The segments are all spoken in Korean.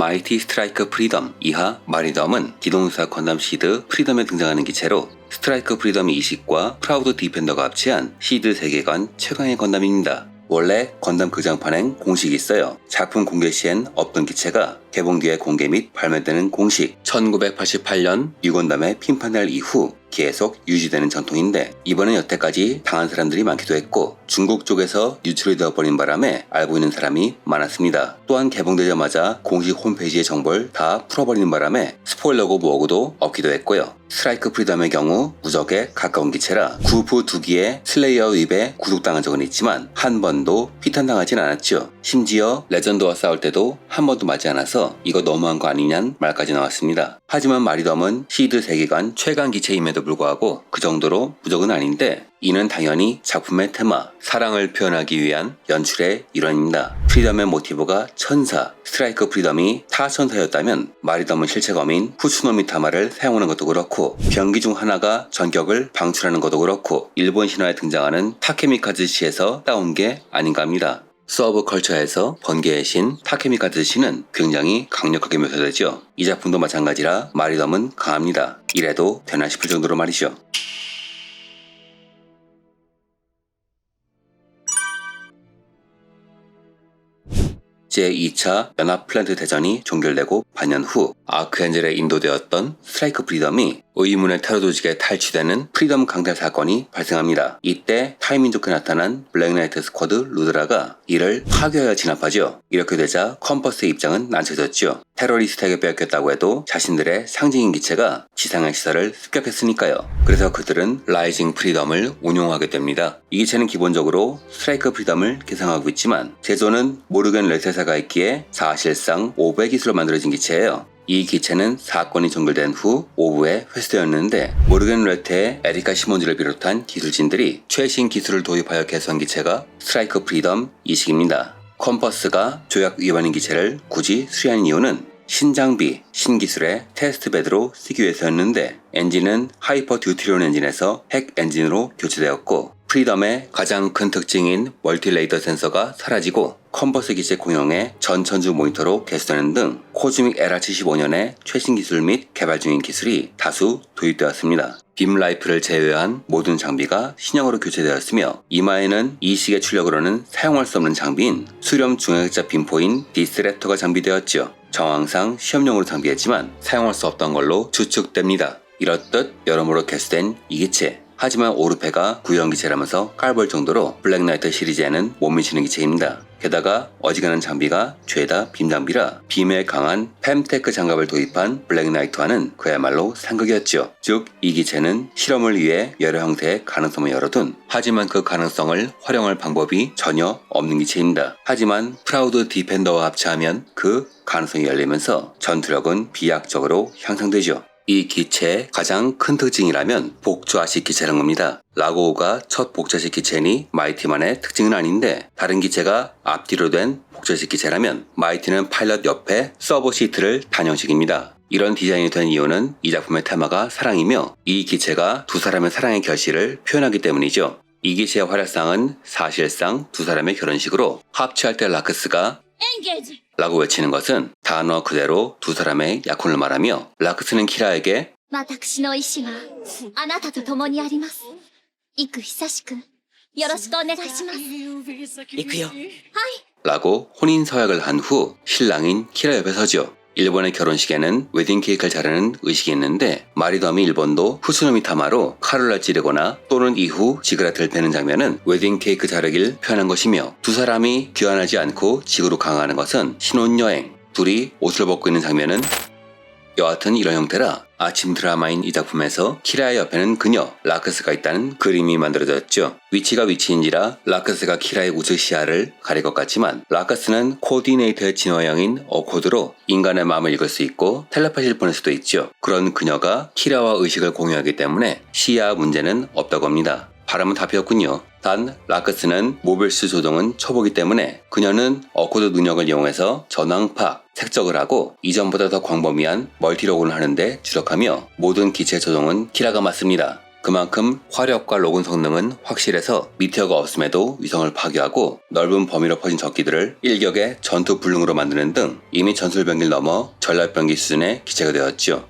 마이티 스트라이크 프리덤 이하 마리덤은 기동사 건담 시드 프리덤에 등장하는 기체로 스트라이크 프리덤 이식과 프라우드 디펜더가 합치한 시드 세계관 최강의 건담입니다. 원래 건담 극장판엔 공식이 있어요. 작품 공개 시엔 없던 기체가 개봉 뒤에 공개 및 발매되는 공식 1988년 유건담의 핀판넬 이후 계속 유지되는 전통인데 이번엔 여태까지 당한 사람들이 많기도 했고 중국 쪽에서 유출이 되어버린 바람에 알고 있는 사람이 많았습니다. 또한 개봉되자마자 공식 홈페이지의 정보를 다 풀어버리는 바람에 스포일러고 뭐고도 없기도 했고요. 스트라이크 프리덤의 경우 무적에 가까운 기체라 구프 두기의 슬레이어 웹에 구속당한 적은 있지만 한 번도 피탄당하진 않았죠. 심지어 레전드와 싸울 때도 한 번도 맞지 않아서 이거 너무한 거 아니냔 말까지 나왔습니다. 하지만 마리덤은 시드 세계관 최강 기체임에도 불구하고 그 정도로 무적은 아닌데 이는 당연히 작품의 테마, 사랑을 표현하기 위한 연출의 일환입니다. 프리덤의 모티브가 천사, 스트라이크 프리덤이 타천사였다면 마리덤은 실체검인 후츠노미 타마를 사용하는 것도 그렇고 병기 중 하나가 전격을 방출하는 것도 그렇고 일본 신화에 등장하는 타케미카즈시에서 따온 게 아닌가 합니다. 서브 컬처에서 번개의 신 타케미카즈 씨는 굉장히 강력하게 묘사되죠. 이 작품도 마찬가지라 마리덤은 강합니다. 이래도 되나 싶을 정도로 말이죠. 제2차 연합 플랜트 대전이 종결되고 반년 후 아크엔젤에 인도되었던 스트라이크 프리덤이 의문의 테러 조직에 탈취되는 프리덤 강탈 사건이 발생합니다. 이때 타이민좋게 나타난 블랙나이트 스쿼드 루드라가 이를 파괴하여 진압하죠. 이렇게 되자 컴퍼스의 입장은 난처해졌죠. 테러리스트에게 뺏겼다고 해도 자신들의 상징인 기체가 지상의 시설을 습격했으니까요. 그래서 그들은 라이징 프리덤을 운용하게 됩니다. 이 기체는 기본적으로 스트라이크 프리덤을 개성하고 있지만 제조는 모르겐 레 세사가 있기에 사실상 오브의 기술로 만들어진 기체예요. 이 기체는 사건이 종결된 후 오후에 회수되었는데 모르겐 레테의 에리카 시몬즈를 비롯한 기술진들이 최신 기술을 도입하여 개선한 기체가 스트라이크 프리덤 이식입니다. 컴퍼스가 조약 위반인 기체를 굳이 수리한 이유는 신장비, 신기술의 테스트베드로 쓰기 위해서였는데 엔진은 하이퍼 듀티리온 엔진에서 핵 엔진으로 교체되었고 프리덤의 가장 큰 특징인 멀티레이더 센서가 사라지고 컴버스 기체 공용의 전천주 모니터로 개수되는 등 코즈믹 에라 75년의 최신 기술 및 개발 중인 기술이 다수 도입되었습니다. 빔 라이프를 제외한 모든 장비가 신형으로 교체되었으며 이마에는 이 시기의 출력으로는 사용할 수 없는 장비인 수렴 중형자 빔포인 디스랩터가 장비되었죠. 정황상 시험용으로 장비했지만 사용할 수 없던 걸로 추측됩니다. 이렇듯 여러모로 개수된 이 기체 하지만 오르페가 구형 기체라면서 깔볼 정도로 블랙나이트 시리즈에는 못 미치는 기체입니다. 게다가 어지간한 장비가 죄다 빔 장비라 빔에 강한 팸테크 장갑을 도입한 블랙나이트와는 그야말로 상극이었죠. 즉 이 기체는 실험을 위해 여러 형태의 가능성을 열어둔 하지만 그 가능성을 활용할 방법이 전혀 없는 기체입니다. 하지만 프라우드 디펜더와 합체하면 그 가능성이 열리면서 전투력은 비약적으로 향상되죠. 이 기체의 가장 큰 특징이라면 복좌식 기체라는 겁니다. 라고우가 첫 복좌식 기체니 마이티만의 특징은 아닌데 다른 기체가 앞뒤로 된 복좌식 기체라면 마이티는 파일럿 옆에 서버 시트를 단형식입니다. 이런 디자인이 된 이유는 이 작품의 테마가 사랑이며 이 기체가 두 사람의 사랑의 결실을 표현하기 때문이죠. 이 기체의 활약상은 사실상 두 사람의 결혼식으로 합체할 때 라크스가 エンゲージ 라고 외치는 것은 단어 그대로 두 사람의 약혼을 말하며 라크스는 키라에게 私の意志はあなたと共にあります幾久しくよろしくお願いします行くよ。はい 라고 혼인 서약을 한 후 신랑인 키라 옆에 서죠. 일본의 결혼식에는 웨딩 케이크를 자르는 의식이 있는데 마리덤이 일본도 후츠노미 타마로 칼을 찌르거나 또는 이후 지그라트를 패는 장면은 웨딩 케이크 자르기를 표현한 것이며 두 사람이 귀환하지 않고 지구로 강화하는 것은 신혼여행 둘이 옷을 벗고 있는 장면은 여하튼 이런 형태라 아침 드라마인 이 작품에서 키라의 옆에는 그녀 라크스가 있다는 그림이 만들어졌죠. 위치가 위치인지라 라크스가 키라의 우측 시야를 가릴 것 같지만 라크스는 코디네이터의 진화형인 어코드로 인간의 마음을 읽을 수 있고 텔레파시를 보낼 수도 있죠. 그런 그녀가 키라와 의식을 공유하기 때문에 시야 문제는 없다고 합니다. 바람은 다 피었군요. 단 라크스는 모빌스 조종은 초보기 때문에 그녀는 어코드 능력을 이용해서 전황파, 색적을 하고 이전보다 더 광범위한 멀티로그를 하는데 주력하며 모든 기체 조종은 키라가 맡습니다. 그만큼 화력과 로군 성능은 확실해서 미티어가 없음에도 위성을 파괴하고 넓은 범위로 퍼진 적기들을 일격의 전투 불능으로 만드는 등 이미 전술 병기를 넘어 전략 병기 수준의 기체가 되었죠.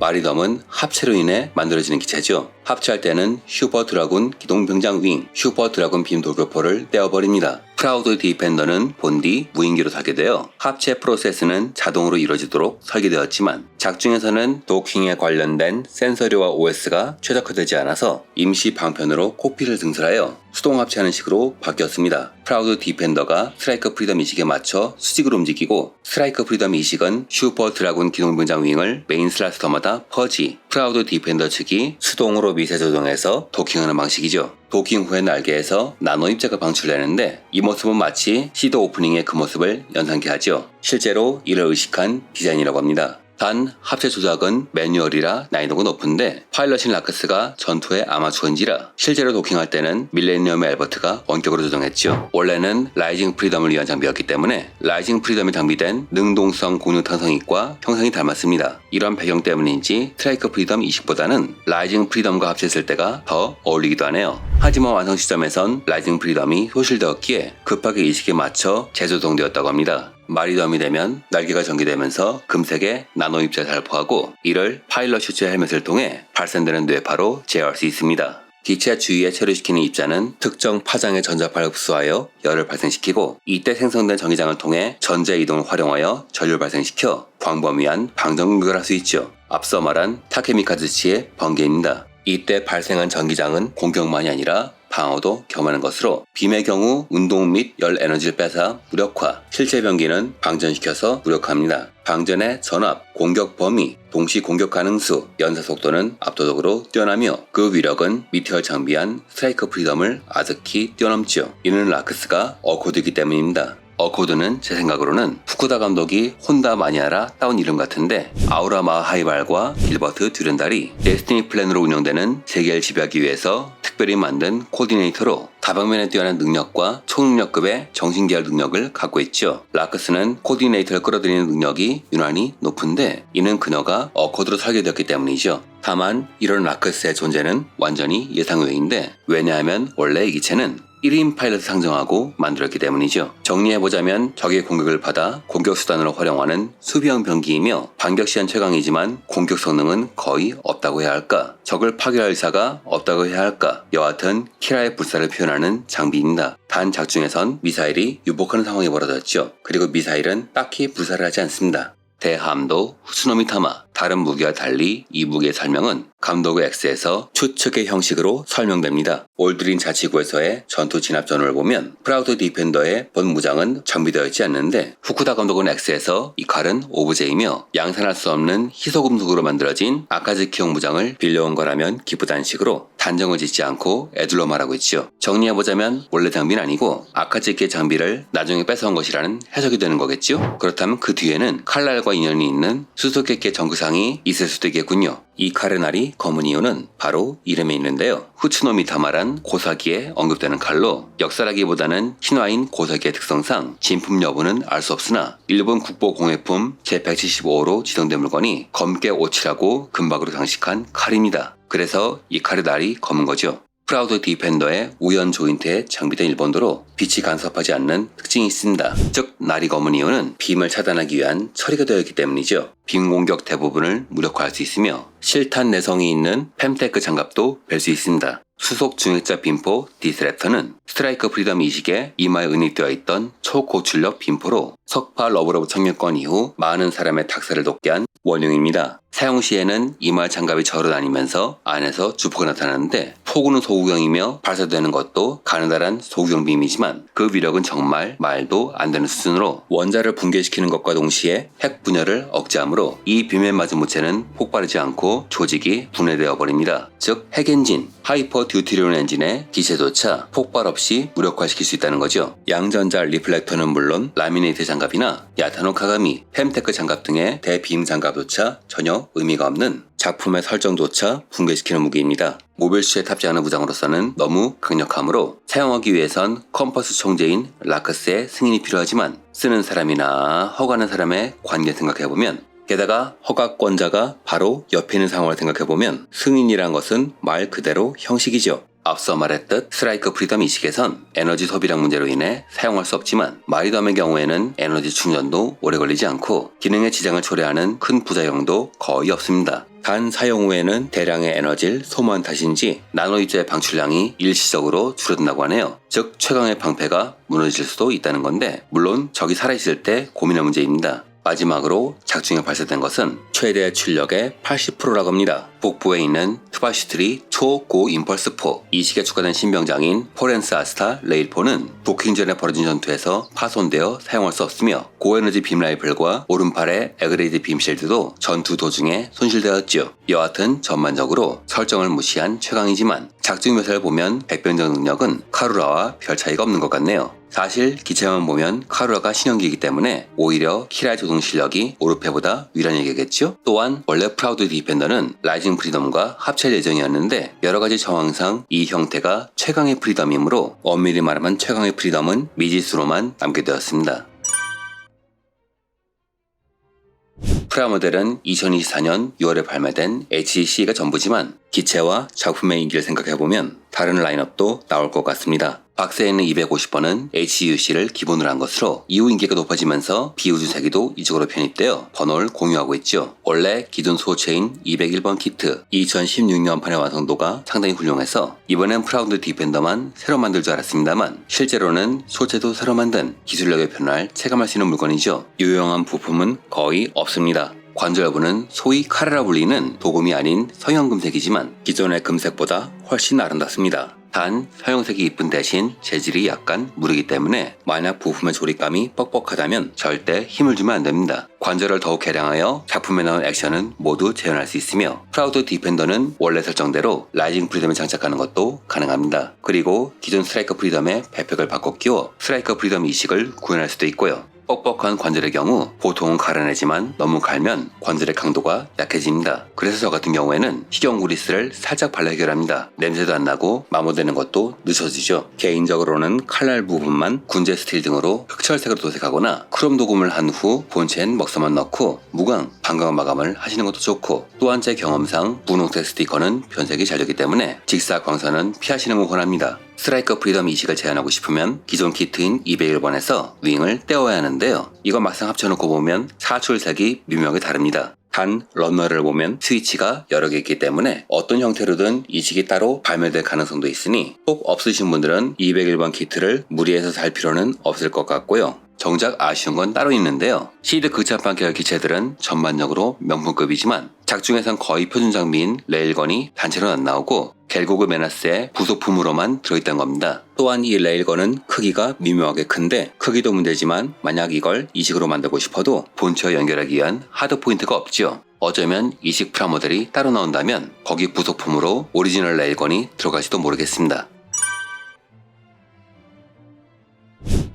마리덤은 합체로 인해 만들어지는 기체죠. 합체할 때는 슈퍼 드라군 기동병장 윙, 슈퍼 드라군 빔 돌격포를 떼어버립니다. 프라우드 디펜더는 본디 무인기로 설계되어 합체 프로세스는 자동으로 이루어지도록 설계되었지만 작중에서는 도킹에 관련된 센서류와 OS가 최적화되지 않아서 임시 방편으로 코피를 증설하여 수동 합체하는 식으로 바뀌었습니다. 프라우드 디펜더가 스트라이커 프리덤 이식에 맞춰 수직으로 움직이고 스트라이커 프리덤 이식은 슈퍼 드라군 기동병장 윙을 메인 슬라스터마다 퍼지 프라우드 디펜더 측이 수동으로 미세 조정해서 도킹하는 방식이죠. 도킹 후의 날개에서 나노 입자가 방출되는데 이 모습은 마치 시드 오프닝의 그 모습을 연상케 하죠. 실제로 이를 의식한 디자인이라고 합니다. 단 합체 조작은 매뉴얼이라 난이도가 높은데 파일럿인 라크스가 전투의 아마추어인지라 실제로 도킹할 때는 밀레니엄 엘버트가 원격으로 조정했죠. 원래는 라이징 프리덤을 위한 장비였기 때문에 라이징 프리덤에 장비된 능동성 공유 탄성익과 형상이 닮았습니다. 이런 배경 때문인지 트라이커 프리덤 20보다는 라이징 프리덤과 합쳤을 때가 더 어울리기도 하네요. 하지만 완성 시점에선 라이징 프리덤이 소실되었기에 급하게 이식에 맞춰 재조정되었다고 합니다. 마리덤이 되면 날개가 전개되면서 금색의 나노 입자를 살포하고 이를 파일럿 슈즈 헬멧을 통해 발산되는 뇌파로 제어할 수 있습니다. 기체 주위에 체류시키는 입자는 특정 파장의 전자파를 흡수하여 열을 발생시키고 이때 생성된 전기장을 통해 전자 이동을 활용하여 전류를 발생시켜 광범위한 방전 공격을 할 수 있죠. 앞서 말한 타케미카즈치의 번개입니다. 이때 발생한 전기장은 공격만이 아니라 방어도 겸하는 것으로 빔의 경우 운동 및 열 에너지를 빼앗아 무력화, 실제 병기는 방전시켜서 무력화합니다. 방전의 전압, 공격 범위, 동시 공격 가능수, 연사 속도는 압도적으로 뛰어나며 그 위력은 미티얼 장비한 스트라이커 프리덤을 아득히 뛰어넘지요. 이는 라크스가 어코드이기 때문입니다. 어코드는 제 생각으로는 후쿠다 감독이 혼다 마니아라 따온 이름 같은데 아우라 마하이발과 길버트 듀렌달이 데스티니 플랜으로 운영되는 세계를 지배하기 위해서 특별히 만든 코디네이터로 다방면에 뛰어난 능력과 초능력급의 정신계열 능력을 갖고 있죠. 라크스는 코디네이터를 끌어들이는 능력이 유난히 높은데 이는 그녀가 어코드로 설계되었기 때문이죠. 다만 이런 라크스의 존재는 완전히 예상 외인데 왜냐하면 원래 이 기체는 1인 파일럿을 상정하고 만들었기 때문이죠. 정리해보자면 적의 공격을 받아 공격 수단으로 활용하는 수비형 병기이며 반격 시한 최강이지만 공격 성능은 거의 없다고 해야 할까? 적을 파괴할 의사가 없다고 해야 할까? 여하튼 키라의 불사를 표현하는 장비입니다. 단 작중에선 미사일이 유복하는 상황이 벌어졌죠. 그리고 미사일은 딱히 불사를 하지 않습니다. 대함도 후츠노미 타마 다른 무기와 달리 이 무기의 설명은 감독의 X에서 추측의 형식으로 설명됩니다. 올드린 자치구에서의 전투 진압 전후를 보면 프라우드 디펜더의 본 무장은 정비되어 있지 않는데 후쿠다 감독은 X에서 이 칼은 오브제이며 양산할 수 없는 희소금속으로 만들어진 아카즈키형 무장을 빌려온 거라면 기쁘다는 식으로 단정을 짓지 않고 애둘러 말하고 있지요. 정리해보자면 원래 장비는 아니고 아카즈키의 장비를 나중에 뺏어온 것이라는 해석이 되는 거겠죠? 그렇다면 그 뒤에는 칼날과 인연이 있는 수수께끼 정 크상이 있을 수도 있겠군요. 이 칼의 날이 검은 이유는 바로 이름에 있는데요. 후츠노미 타마란 고사기에 언급되는 칼로 역사라기보다는 신화인 고사기의 특성상 진품 여부는 알 수 없으나 일본 국보공예품 제175호로 지정된 물건이 검게 오칠하고 금박으로 장식한 칼입니다. 그래서 이 칼의 날이 검은 거죠. 프라우드 디펜더의 우연 조인트에 장비된 일본도로 빛이 간섭하지 않는 특징이 있습니다. 즉, 날이 검은 이유는 빔을 차단하기 위한 처리가 되어 있기 때문이죠. 빔 공격 대부분을 무력화할 수 있으며 실탄 내성이 있는 펜테크 장갑도 뵐 수 있습니다. 수속 중액자 빔포 디스랩터는 스트라이커 프리덤 이식에 이마에 은닉되어 있던 초고출력 빔포로 석파 러브러브 청년권 이후 많은 사람의 탁사를 돕게 한 원흉입니다. 사용 시에는 이마 장갑이 절어 다니면서 안에서 주포가 나타나는데 폭우는 소구경이며 발사되는 것도 가느다란 소구경 빔이지만 그 위력은 정말 말도 안 되는 수준으로 원자를 붕괴시키는 것과 동시에 핵 분열을 억제하므로 이 빔에 맞은 무체는 폭발하지 않고 조직이 분해되어 버립니다. 즉 핵엔진, 하이퍼 듀티리온 엔진의 기체조차 폭발 없이 무력화시킬 수 있다는 거죠. 양전자 리플렉터는 물론 라미네이트 장갑이나 야타노 카가미, 햄테크 장갑 등의 대빔 장갑조차 전혀 의미가 없는 작품의 설정조차 붕괴시키는 무기입니다. 모빌슈에 탑재하는 무장으로서는 너무 강력하므로 사용하기 위해선 컴퍼스 총재인 라크스의 승인이 필요하지만 쓰는 사람이나 허가하는 사람의 관계 생각해보면 게다가 허가권자가 바로 옆에 있는 상황을 생각해보면 승인이란 것은 말 그대로 형식이죠. 앞서 말했듯 스트라이크 프리덤 이식에선 에너지 소비량 문제로 인해 사용할 수 없지만 마리덤의 경우에는 에너지 충전도 오래 걸리지 않고 기능에 지장을 초래하는 큰 부작용도 거의 없습니다. 단 사용 후에는 대량의 에너지를 소모한 탓인지 나노이자의 방출량이 일시적으로 줄어든다고 하네요. 즉 최강의 방패가 무너질 수도 있다는 건데 물론 적이 살아있을 때 고민할 문제입니다. 마지막으로 작중에 발사된 것은 최대 출력의 80%라고 합니다. 북부에 있는 트바슈트리 초고 임펄스포 이 시기에 추가된 신병장인 포렌스 아스타 레일포는 부킹 전에 벌어진 전투에서 파손되어 사용할 수 없으며 고에너지 빔 라이플과 오른팔의 에그레이드 빔 쉴드도 전투 도중에 손실되었지요. 여하튼 전반적으로 설정을 무시한 최강이지만 작중 묘사를 보면 백병정 능력은 카루라와 별 차이가 없는 것 같네요. 사실 기체만 보면 카루라가 신형기이기 때문에 오히려 키라의 조종 실력이 오르페보다 위란 얘기겠죠? 또한 원래 프라우드 디펜더는 라이징 프리덤과 합칠 예정이었는데 여러 가지 정황상 이 형태가 최강의 프리덤이므로 엄밀히 말하면 최강의 프리덤은 미지수로만 남게 되었습니다. 프라모델은 2024년 6월에 발매된 HEC가 전부지만 기체와 작품의 인기를 생각해보면 다른 라인업도 나올 것 같습니다. 박스에 있는 250번은 HUC를 기본으로 한 것으로 이후 인기가 높아지면서 비우주세기도 이쪽으로 편입되어 번호를 공유하고 있죠. 원래 기존 소체인 201번 키트 2016년판의 완성도가 상당히 훌륭해서 이번엔 프라우드 디펜더만 새로 만들 줄 알았습니다만 실제로는 소체도 새로 만든 기술력의 변화를 체감할 수 있는 물건이죠. 유용한 부품은 거의 없습니다. 관절 여부는 소위 카레라 불리는 도금이 아닌 서형금색이지만 기존의 금색보다 훨씬 아름답습니다. 단 서형색이 이쁜 대신 재질이 약간 무르기 때문에 만약 부품의 조립감이 뻑뻑하다면 절대 힘을 주면 안 됩니다. 관절을 더욱 개량하여 작품에 나온 액션은 모두 재현할 수 있으며 프라우드 디펜더는 원래 설정대로 라이징 프리덤에 장착하는 것도 가능합니다. 그리고 기존 스트라이커 프리덤의 배팩을 바꿔 끼워 스트라이커 프리덤 이식을 구현할 수도 있고요. 뻑뻑한 관절의 경우 보통은 갈아내지만 너무 갈면 관절의 강도가 약해집니다. 그래서 저 같은 경우에는 식용 그리스를 살짝 발라 해결합니다. 냄새도 안 나고 마모되는 것도 늦춰지죠. 개인적으로는 칼날 부분만 군제 스틸 등으로 흑철색으로 도색하거나 크롬 도금을 한 후 본체엔 먹서만 넣고 무광, 반광 마감을 하시는 것도 좋고 또한 제 경험상 분홍색 스티커는 변색이 잘 되기 때문에 직사 광선은 피하시는 걸 권합니다. 스트라이커 프리덤 이식을 제한하고 싶으면 기존 키트인 201번에서 윙을 떼어야 하는데요. 이거 막상 합쳐놓고 보면 사출색이 미묘하게 다릅니다. 단 런너를 보면 스위치가 여러 개 있기 때문에 어떤 형태로든 이식이 따로 발매될 가능성도 있으니 꼭 없으신 분들은 201번 키트를 무리해서 살 필요는 없을 것 같고요. 정작 아쉬운 건 따로 있는데요. 시드 극장판 계열 기체들은 전반적으로 명품급이지만 작중에선 거의 표준 장비인 레일건이 단체로 안 나오고 겔고그 메나스의 부속품으로만 들어있다는 겁니다. 또한 이 레일건은 크기가 미묘하게 큰데 크기도 문제지만 만약 이걸 이식으로 만들고 싶어도 본체와 연결하기 위한 하드 포인트가 없죠. 어쩌면 이식 프라모델이 따로 나온다면 거기 부속품으로 오리지널 레일건이 들어갈지도 모르겠습니다.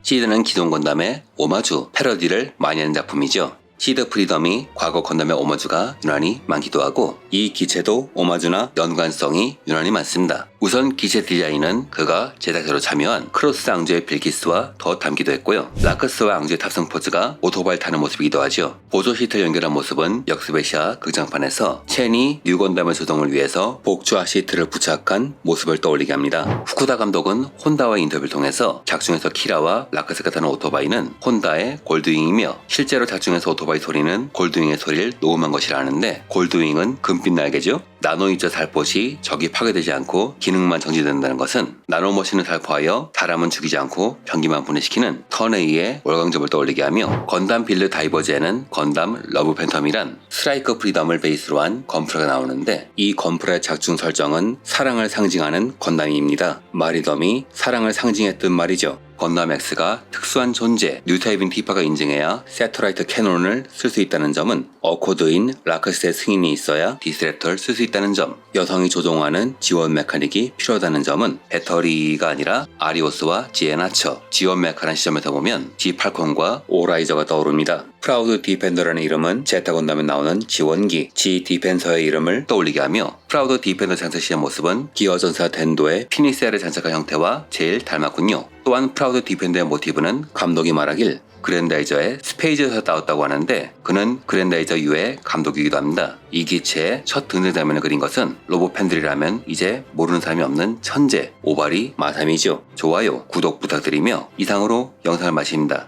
시드는 기존 건담의 오마주, 패러디를 많이 하는 작품이죠. 시드 프리덤이 과거 건담의 오마주가 유난히 많기도 하고 이 기체도 오마주나 연관성이 유난히 많습니다. 우선 기체 디자인은 그가 제작자로 참여한 크로스 앙주의 빌기스와 더 닮기도 했고요. 라크스와 앙주의 탑승 포즈가 오토바이 타는 모습이기도 하죠. 보조 시트를 연결한 모습은 역스베시아 극장판에서 첸이 뉴건담의 조정을 위해서 복주화 시트를 부착한 모습을 떠올리게 합니다. 후쿠다 감독은 혼다와의 인터뷰를 통해서 작중에서 키라와 라크스가 타는 오토바이는 혼다의 골드윙이며 실제로 작중에서 오토바이 소리는 골드윙의 소리를 녹음한 것이라는데 골드윙은 금빛 날개죠. 나노이저 살포시 적이 파괴되지 않고 기능만 정지된다는 것은 나노머신을 살포하여 사람은 죽이지 않고 병기만 분해시키는 턴에이의 월광점을 떠올리게 하며 건담 빌드 다이버즈에는 건담 러브 팬텀이란 스트라이커 프리덤을 베이스로 한 건프라가 나오는데 이 건프라의 작중 설정은 사랑을 상징하는 건담입니다. 마리덤이 사랑을 상징했던 말이죠. 건담 X가 특수한 존재, 뉴타입인 티파가 인증해야 세터라이트 캐논을 쓸 수 있다는 점은 어코드인 라크스의 승인이 있어야 디스랩터를 쓸 수 있다는 점, 여성이 조종하는 지원 메카닉이 필요하다는 점은 배터리가 아니라 아리오스와 지에나처, 지원 메카란 시점에서 보면 G8콘과 오라이저가 떠오릅니다. 프라우드 디펜더라는 이름은 제타 건담에 나오는 지원기 G 디펜서의 이름을 떠올리게 하며 프라우드 디펜더 장착 시의 모습은 기어 전사 덴도의 피니셀을 장착한 형태와 제일 닮았군요. 또한 프라우드 디펜더의 모티브는 감독이 말하길 그랜다이저의 스페이즈에서 따왔다고 하는데 그는 그랜다이저 U의 감독이기도 합니다. 이 기체의 첫 등장 장면을 그린 것은 로봇 팬들이라면 이제 모르는 사람이 없는 천재 오바리 마삼이죠. 좋아요, 구독 부탁드리며 이상으로 영상을 마칩니다.